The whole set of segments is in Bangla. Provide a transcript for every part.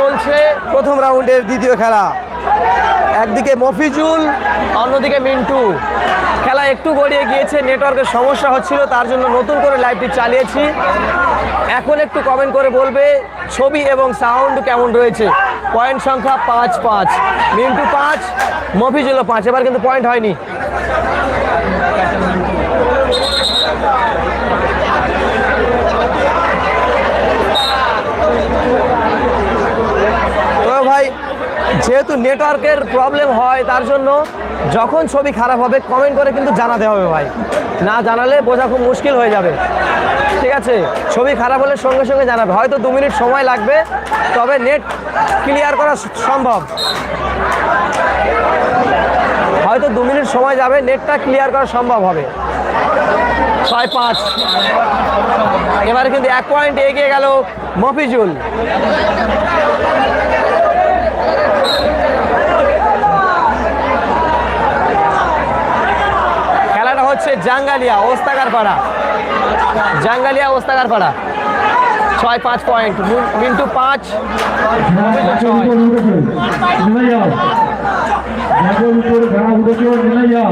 চলছে প্রথম রাউন্ডের দ্বিতীয় খেলা। একদিকে মফিজুল, অন্যদিকে মিন্টু। খেলা একটু গড়িয়ে গিয়েছে, নেটওয়ার্কের সমস্যা হচ্ছিল, তার জন্য নতুন করে লাইভটি চালিয়েছি। এখন একটু কমেন্ট করে বলবে, ছবি এবং সাউন্ড কেমন রয়েছে? পয়েন্ট সংখ্যা পাঁচ পাঁচ। মিন্টু পাঁচ, মফিজুলও পাঁচ। এবার কিন্তু পয়েন্ট হয়নি তো ভাই যেহেতু নেটওয়ার্কের প্রবলেম হয়, তার জন্য যখন ছবি খারাপ হবে কমেন্ট করে কিন্তু জানাতে হবে ভাই। না জানালে বোঝা খুব মুশকিল হয়ে যাবে। ঠিক আছে? ছবি খারাপ হলে সঙ্গে সঙ্গে জানাবে। হয়তো দু মিনিট সময় লাগবে, তবে নেট ক্লিয়ার করা সম্ভব। হয়তো দু মিনিট সময় যাবে নেটটা ক্লিয়ার করা সম্ভব হবে। ছয় পাঁচ। এবারে কিন্তু এক পয়েন্ট এগিয়ে গেল মফিজুল খেলাটা হচ্ছে জাঙ্গালিয়া ওস্তাকার পাড়া জাঙ্গালিয়া ওস্তাকার পাড়া ছয় পাঁচ পয়েন্ট মিন্টু পাঁচ। ছয় নেমে যাও ব্যাগের উপর ঘোড়া উঠেছে নেমে যাও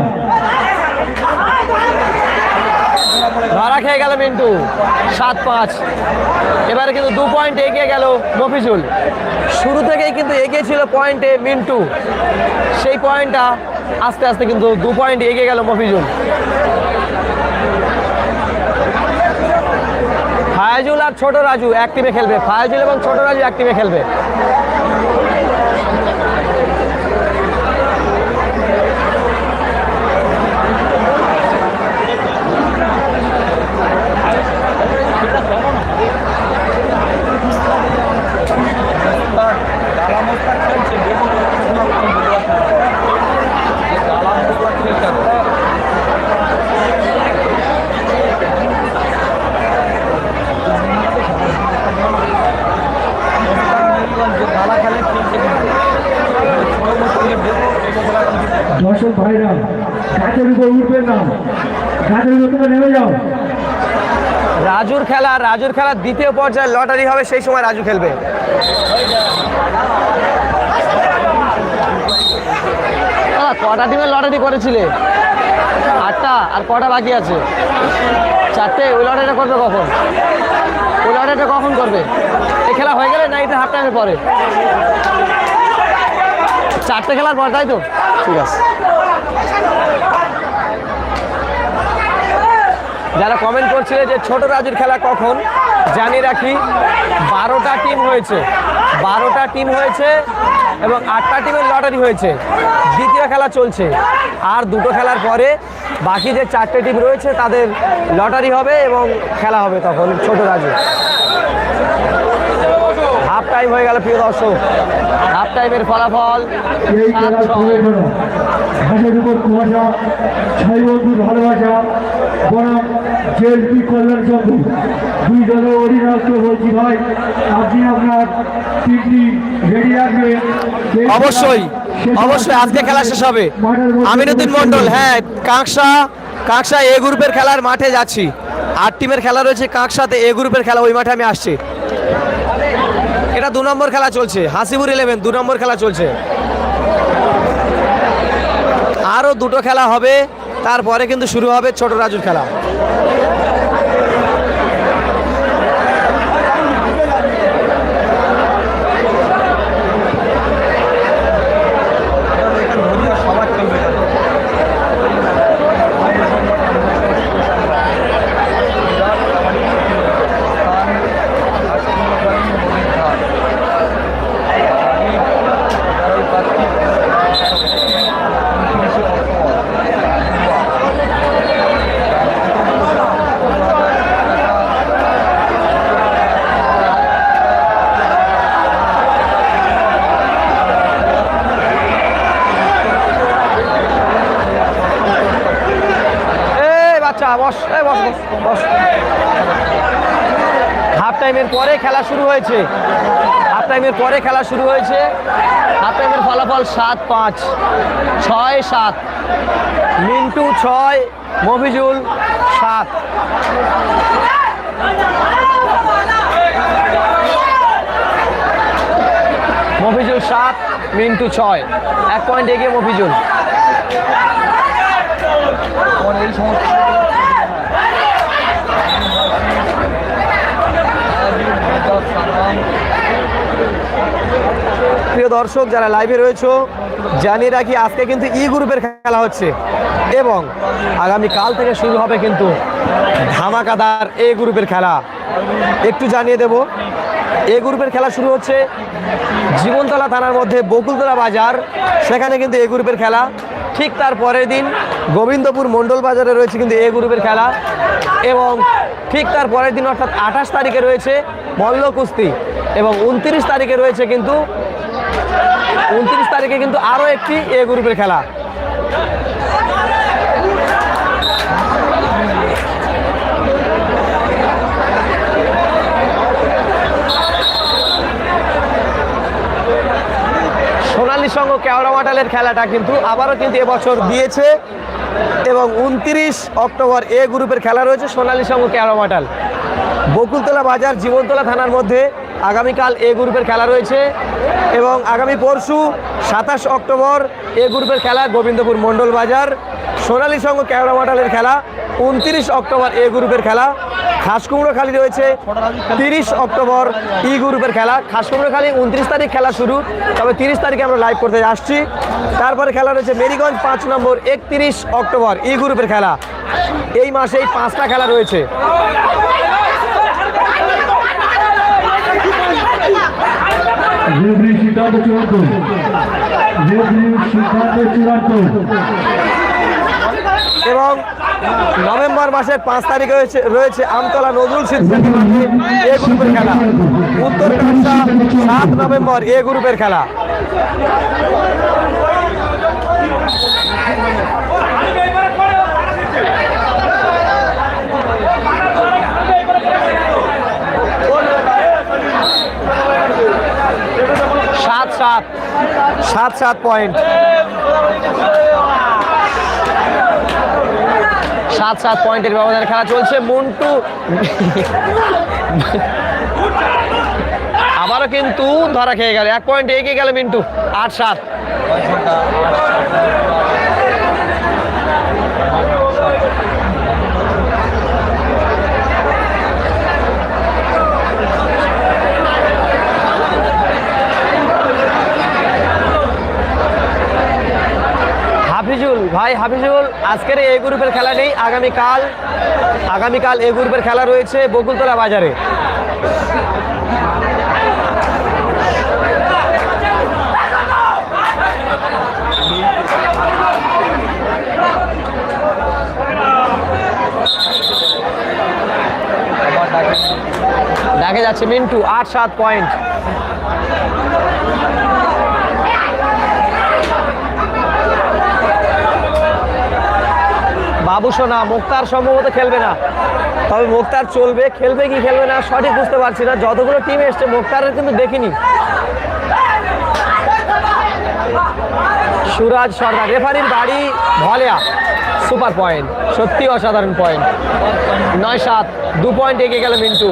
ধরা খেয়ে গেল মিন্টু। সাত পাঁচ। এবারে কিন্তু দু পয়েন্ট এগিয়ে গেল মফিজুল। শুরু থেকেই কিন্তু এগিয়ে ছিল পয়েন্টে মিন্টু। সেই পয়েন্টটা আস্তে আস্তে কিন্তু দু পয়েন্ট এগিয়ে গেল মফিজুল। ফায়াজুল আর ছোট রাজু এক টিমে খেলবে। ফায়াজুল এবং ছোট রাজু এক টিমে খেলবে। গাছের উপর না। গাছের উপর থেকে নেমে যাও। রাজুর খেলা, রাজুর খেলার দ্বিতীয় পর্যায়ে লটারি হবে, সেই সময় রাজু খেলবে। কটা টিমের লটারি করেছিলে? আটটা, আর কটা বাকি আছে? চারটে, ওই লটারিটা করবে কখন? ওই লটারিটা কখন করবে? এই খেলা হয়ে গেলে না, এটা হাফ টাইমের পরে। চারটে খেলার পর তাই তো? ঠিক আছে। যারা কমেন্ট করছিলে যে ছোট রাজুর খেলা কখন জানিয়ে রাখি বারোটা টিম হয়েছে। বারোটা টিম হয়েছে এবং আটটা টিমের লটারি হয়েছে। দ্বিতীয় খেলা চলছে। আর দুটো খেলার পরে বাকি যে চারটে টিম রয়েছে তাদের লটারি হবে এবং খেলা হবে তখন ছোট রাজু। হাফ টাইম হয়ে গেল প্রিয় দর্শক। হাফ টাইমের ফলাফল এই সাত খেলা ছয়। শুরু হলো ঘাসের উপর কুয়াশা ছয় বন্ধুর ভালোবাসা বনাম জেএলপি কল্যাণ চন্দ্র দুই দলের অধিনায়ককে বলছি ভাই আপনি আপনার টিমটি রেডি রাখবেন অবশ্যই অবশ্যই আজকে খেলা শেষ হবে। আমিনুদ্দিন মন্ডল হ্যাঁ কাঁকসা কাঁকসা এ গ্রুপের খেলার মাঠে যাচ্ছি। আট টিমের খেলা রয়েছে কাঁকসাতে এ গ্রুপের খেলা ওই মাঠে আমি আসছি। এটা দু নম্বর খেলা চলছে। হাসিপুর ইলেভেন দু নম্বর খেলা চলছে। আরও দুটো খেলা হবে, তারপরে কিন্তু শুরু হবে ছোট রাজুর খেলা এই বাচ্চা বস এই বস বস বস হাফ টাইমের পরে খেলা শুরু হয়েছে। হাফ টাইমের পরে খেলা শুরু হয়েছে। হাফ টাইমের ফলাফল সাত পাঁচ, ছয় সাত। মিন্টু ছয়, মফিজুল সাত। মফিজুল সাত, মিন্টু ছয়। এক পয়েন্ট এগিয়ে মফিজুল। প্রিয় দর্শক, যারা লাইভে রয়েছে, জানিয়ে রাখি, আজকে কিন্তু ই গ্রুপের খেলা হচ্ছে। এবং আগামী কাল থেকে শুরু হবে কিন্তু ধামাকাদার এ গ্রুপের খেলা। একটু জানিয়ে দেব এ গ্রুপের খেলা শুরু হচ্ছে জীবনতলা থানার মধ্যে বকুলতলা বাজার। সেখানে কিন্তু এ গ্রুপের খেলা। ঠিক তার পরের দিন গোবিন্দপুর মণ্ডল বাজারে রয়েছে কিন্তু এ গ্রুপের খেলা। এবং ঠিক তার পরের দিন অর্থাৎ আঠাশ তারিখে রয়েছে মল্ল কুস্তি এবং উনত্রিশ তারিখে রয়েছে কিন্তু উনত্রিশ তারিখে কিন্তু আরও একটি এ গ্রুপের খেলা। সোনালী সংঘ কেওড়া মাটালের খেলাটা কিন্তু আবারও কিন্তু এবছর দিয়েছে এবং উনত্রিশ অক্টোবর এ গ্রুপের খেলা রয়েছে সোনালী সংঘ কেওড়া মাটাল বকুলতলা বাজার, জীবনতলা থানার মধ্যে আগামীকাল এ গ্রুপের খেলা রয়েছে এবং আগামী পরশু সাতাশ অক্টোবর এ গ্রুপের খেলা গোবিন্দপুর মণ্ডল বাজার, সোনালী সংঘ কেওড়া মাটালের খেলা, উনত্রিশ অক্টোবর এ গ্রুপের খেলা খালি রয়েছে, তিরিশ অক্টোবর ই গ্রুপের খেলা খালি উনত্রিশ তারিখ খেলা শুরু, তবে তিরিশ তারিখে আমরা লাইভ করতে আসছি। তারপরে খেলা রয়েছে মেরিগঞ্জ পাঁচ নম্বর একত্রিশ অক্টোবর ই গ্রুপের খেলা। এই মাসেই পাঁচটা খেলা রয়েছে। সিদ্ধান্ত চূড়ান্ত। সিদ্ধান্ত চূড়ান্ত। এবং নভেম্বর মাসের পাঁচ তারিখে রয়েছে রয়েছে আমতলা নজরুল সিদ্ধি। এ গ্রুপের খেলা। উত্তর সাত নভেম্বর এ গ্রুপের খেলা। সাত। সাত সাত পয়েন্ট সাত সাত পয়েন্টের ব্যবধানে খেলা চলছে। মন্টু আবারও কিন্তু ধরা খেয়ে গেল। এক পয়েন্ট এগিয়ে গেল মিন্টু। আট, সাত হাফিজুল ভাই হাফিজুল, আজকের এই গ্রুপের খেলা নেই, আগামীকাল আগামীকাল এই গ্রুপের খেলা রয়েছে বকুলতলা বাজারে। দেখা যাচ্ছে মিন্টু, আট সাত পয়েন্ট। বাবু সোনা, মুক্তার সম্ভবত খেলবে না। তবে মুক্তার চলবে, খেলবে কি খেলবে না সঠিক বুঝতে পারছি না। যতগুলো টিম এসছে, মুক্তারের কিন্তু দেখিনি। সুরাজ সরকার রেফারির বাড়ি ভলেয়া সুপার পয়েন্ট সত্যি অসাধারণ পয়েন্ট নয় সাত, দু পয়েন্ট এগিয়ে গেল মিন্টু।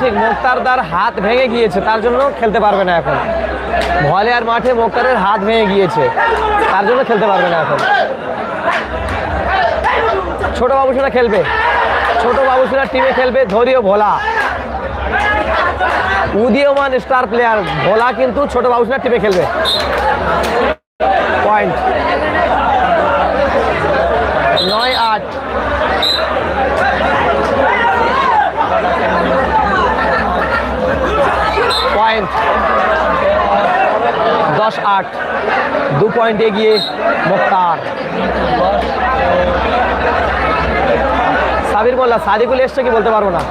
ঠিক মোক্তারদার হাত ভেঙে গিয়েছে, তার জন্য খেলতে পারবে না এখন। ভলে আর মাঠে মোক্তারের হাত ভেঙে গিয়েছে, তার জন্য খেলতে পারবে না এখন। ছোট বাবু সোনা খেলবে, ছোট বাবু সোনার টিমে খেলবে ধরিও ভোলা। উদীয়মান স্টার প্লেয়ার ভোলা কিন্তু ছোট বাবু সোনার টিমে খেলবে। পয়েন্ট দশ আট, দু পয়েন্ট এগিয়ে মোক্তার। সাবির মোল্লা, সাদিকুল এসছে কি বলতে পারব না?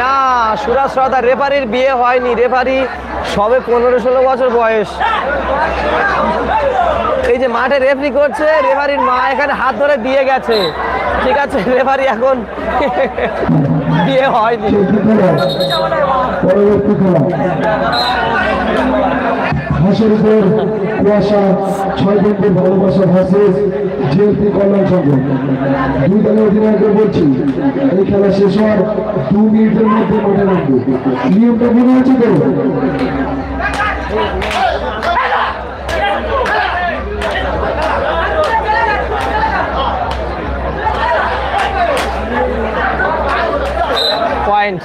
না, সুরাজ সর্দার রেফারির বিয়ে হয়নি রেফারি সবে পনেরো ষোলো বছর বয়স। এই যে মাঠে রেফারি করছে রেফারির মা এখানে হাত ধরে দিয়ে গেছে। ঠিক আছে রেফারি এখন বিয়ে হয়নি। শেষ হওয়ার দু মিনিটের মধ্যে নিয়মটা মনে তো পয়েন্ট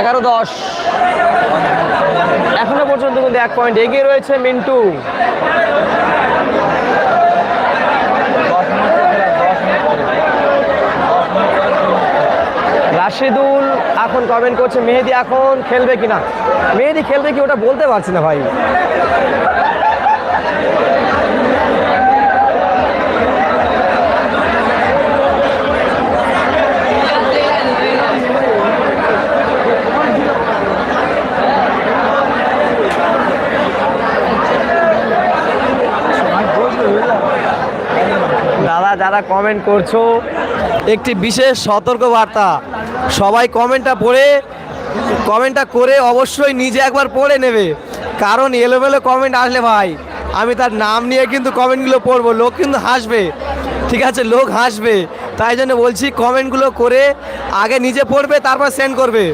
এগারো দশ। এখনও পর্যন্ত কিন্তু এক পয়েন্ট এগিয়ে রয়েছে মিন্টু। রাশিদুল এখন কমেন্ট করছে, মেহেদি এখন খেলবে কিনা? মেহেদি খেলবে কি ওটা বলতে পারছি না ভাই দাদা যারা কমেন্ট করছ, একটি বিশেষ সতর্ক বার্তা সবাই কমেন্টটা পড়ে, কমেন্টটা করে অবশ্যই নিজে একবার পড়ে নেবে। কারণ এলোমেলো কমেন্ট আসলে ভাই, আমি তার নাম নিয়ে কিন্তু কমেন্টগুলো পড়ব, লোক কিন্তু হাসবে। ঠিক আছে, লোক হাসবে। তাই জন্য বলছি কমেন্টগুলো করে আগে নিজে পড়বে, তারপর সেন্ড করবে।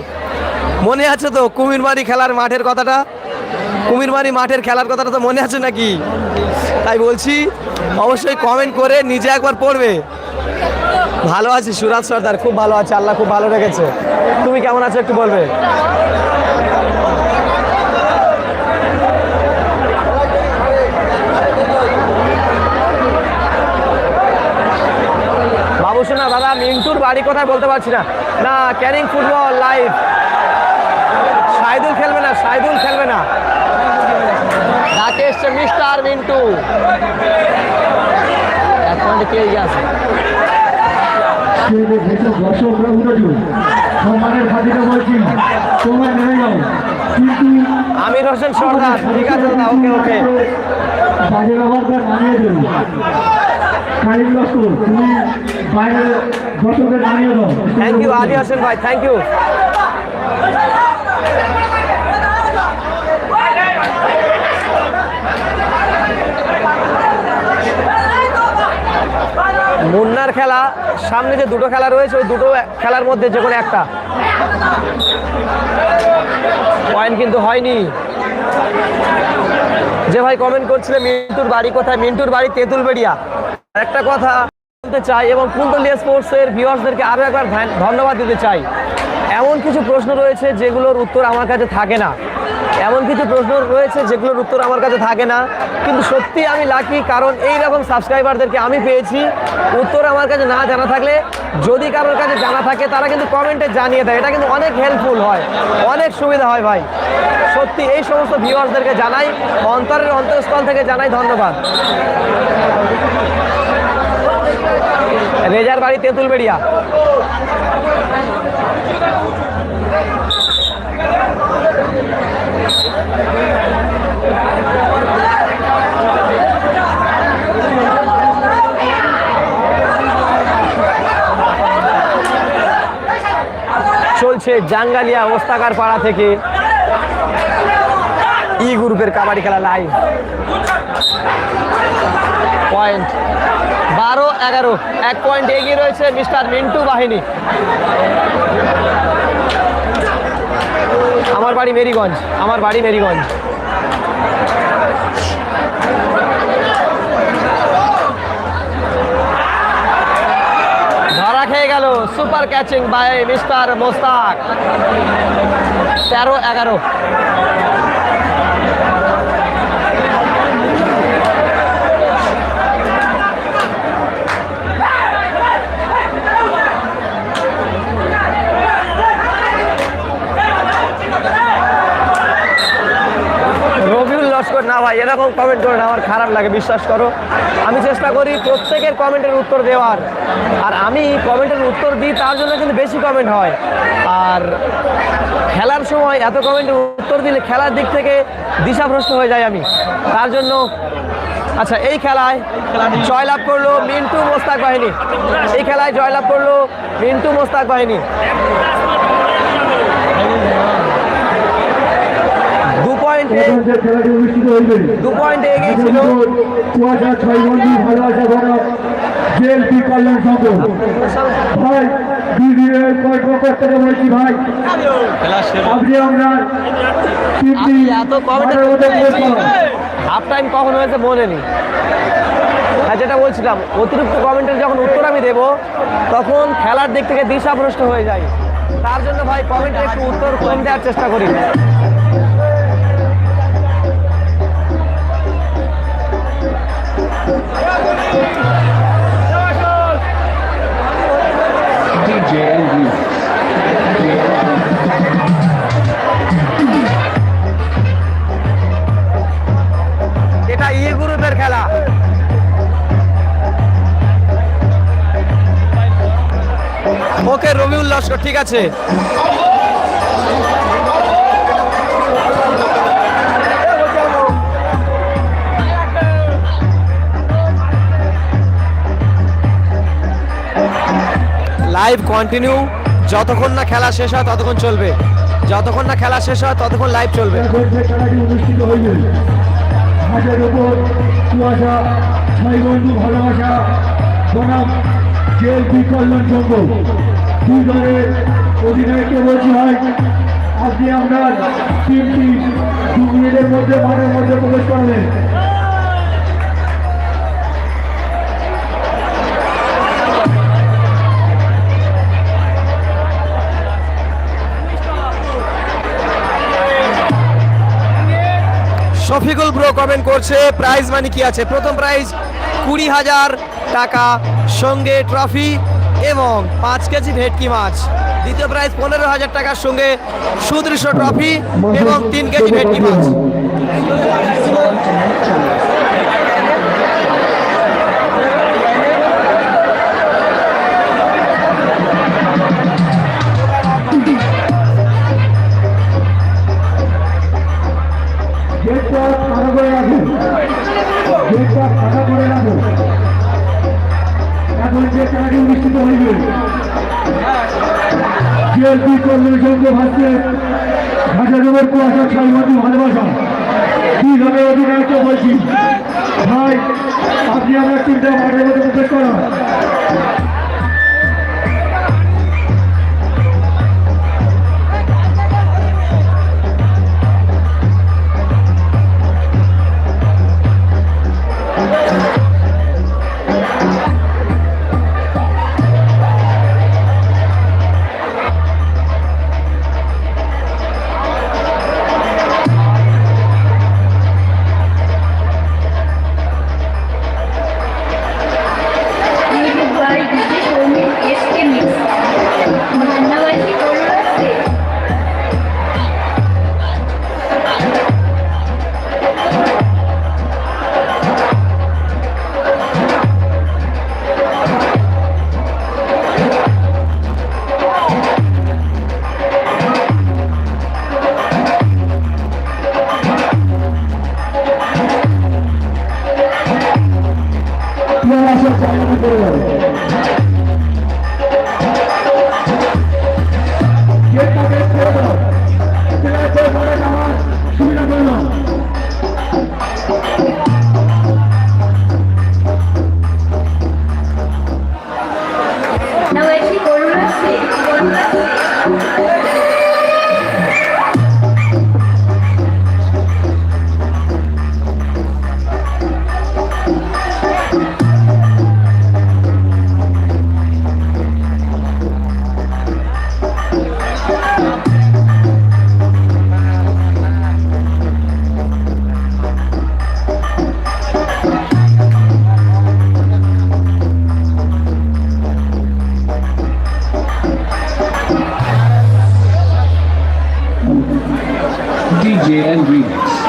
মনে আছে তো কুমিরমারি খেলার মাঠের কথাটা? কুমিরমারি মাঠের খেলার কথাটা তো মনে আছে নাকি? তাই বলছি অবশ্যই কমেন্ট করে নিজে একবার পড়বে। ভালো আছি, সুরাজ সর্দার, খুব ভালো আছে, আল্লাহ খুব ভালো রেখেছে। তুমি কেমন আছো একটু বলবে? বাবু শোনা, দাদা, মিন্টুর বাড়ি কোথায় বলতে পারছি না। না ক্যারিং ফুটবল লাইভ। সাইদুল খেলবে না, সাইদুল খেলবে না। ডাকে এসছে মিস্টার মিন্টু। আমির হোসেন সর্দার ঠিক আছে দাদা ওকে ওকে। বাজে ব্যবহারটা নামিয়ে দেবে কালিম লস্কর তুমি বাইরে দর্শকদের নামিয়ে দাও। থ্যাংক ইউ আলী হোসেন ভাই থ্যাংক ইউ মুন্নার খেলা, সামনে যে দুটো খেলা রয়েছে, ওই দুটো খেলার মধ্যে যে কোনো একটা। পয়েন্ট কিন্তু হয়নি। যে ভাই কমেন্ট করছিলেন মিন্টুর বাড়ি কোথায়? মিন্টুর বাড়ি তেঁতুলবেড়িয়া। একটা কথা বলতে চাই এবং কুন্তলিয়া স্পোর্টসের ভিউয়ার্সদেরকে আরও একবার ধন্যবাদ দিতে চাই। এমন কিছু প্রশ্ন রয়েছে যেগুলোর উত্তর আমার কাছে থাকে না। এমন কিছু প্রশ্ন রয়েছে, যেগুলোর উত্তর আমার কাছে থাকে না, কিন্তু সত্যি আমি লাকি কারণ এই রকম সাবস্ক্রাইবারদেরকে আমি পেয়েছি। উত্তর আমার কাছে না জানা থাকলে, যদি কারোর কাছে জানা থাকে, তারা কিন্তু কমেন্টে জানিয়ে দেয়। এটা কিন্তু অনেক হেল্পফুল হয়, অনেক সুবিধা হয় ভাই। সত্যি এই সমস্ত ভিউয়ার্সদেরকে জানাই, অন্তরের অন্তঃস্থল থেকে জানাই ধন্যবাদ। রেজার বাড়ি তেঁতুলবেড়িয়া। চলছে জাঙ্গালিয়া ওস্তাকার পাড়া থেকে ই গ্রুপের কাবাডি খেলা লাইভ পয়েন্ট বারো, এগারো। এক পয়েন্ট এগিয়ে রয়েছে মিস্টার মিন্টু বাহিনী। আমার বাড়ি মেরিগঞ্জ, আমার বাড়ি মেরিগঞ্জ। ধরা খেয়ে গেল super catching by mister Mostak. তেরো এগারো। লস্কর না ভাই, এরকম কমেন্ট করে না আমার খারাপ লাগে, বিশ্বাস করো। আমি চেষ্টা করি প্রত্যেকের কমেন্টের উত্তর দেওয়ার। আর আমি কমেন্টের উত্তর দিই, তার জন্য কিন্তু বেশি কমেন্ট হয়। আর খেলার সময় এত কমেন্টের উত্তর দিলে খেলার দিক থেকে দিশাভ্রষ্ট হয়ে যায় আমি। তার জন্য আচ্ছা এই খেলায় জয়লাভ করল মিন্টু মোস্তাক বাহিনী। এই খেলায় জয়লাভ করল মিন্টু মোস্তাক বাহিনী। পয়েন্টে দু পয়েন্টে এগিয়ে ছিল কুয়াশা ছয় বন্ধু ভালোবাসা বনাম জেএলপি কল্যাণ সংঘ। ভাই বলছি আপনি এত কমেন্টের মধ্যে হাফ টাইম কখন হয়েছে মনে নেই হ্যাঁ যেটা বলছিলাম অতিরিক্ত কমেন্টের যখন উত্তর আমি দেবো তখন খেলার দিক থেকে দিশাভ্রষ্ট হয়ে যায়। তার জন্য ভাই কমেন্টে একটু উত্তর কম দেওয়ার চেষ্টা করি। ঠিক আছে। লাইভ কন্টিনিউ যতক্ষণ না খেলা শেষ হয়, ততক্ষণ চলবে। যতক্ষণ না খেলা শেষ হয়, ততক্ষণ লাইভ চলবে। অনুষ্ঠিত ভালোবাসা, বনাম জেএলপি কল্যাণ সংঘ মধ্যে মধ্যে প্রবেশ করবেন শফিকুল ব্রো কমেন্ট করছে প্রাইজ মানে কি আছে? প্রথম প্রাইজ কুড়ি হাজার টাকা। সঙ্গে ট্রফি এবং পাঁচ কেজি ভেটকি মাছ দ্বিতীয় প্রাইজ পনেরো হাজার টাকার সঙ্গে সুদৃশ্য ট্রফি এবং তিন কেজি ভেটকি মাছ করে রাখুন যে খেলাটি অনুষ্ঠিত হইবে জিএলপি কল্যাণ সংঘ ভাসছে ভাষা দেবের কুয়াশা বন্ধু ভালোবাসা। ধরনের অধিনায়ক বলছি। ভাই, আপনি আমার চিন্তা মাঠের মধ্যে প্রবেশ করা and remix.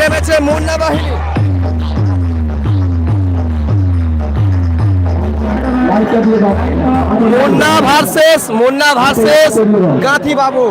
নেমেছে বাহিনী মুন্না ভার্সেস মুন্না ভার্সেস গাঁথি বাবু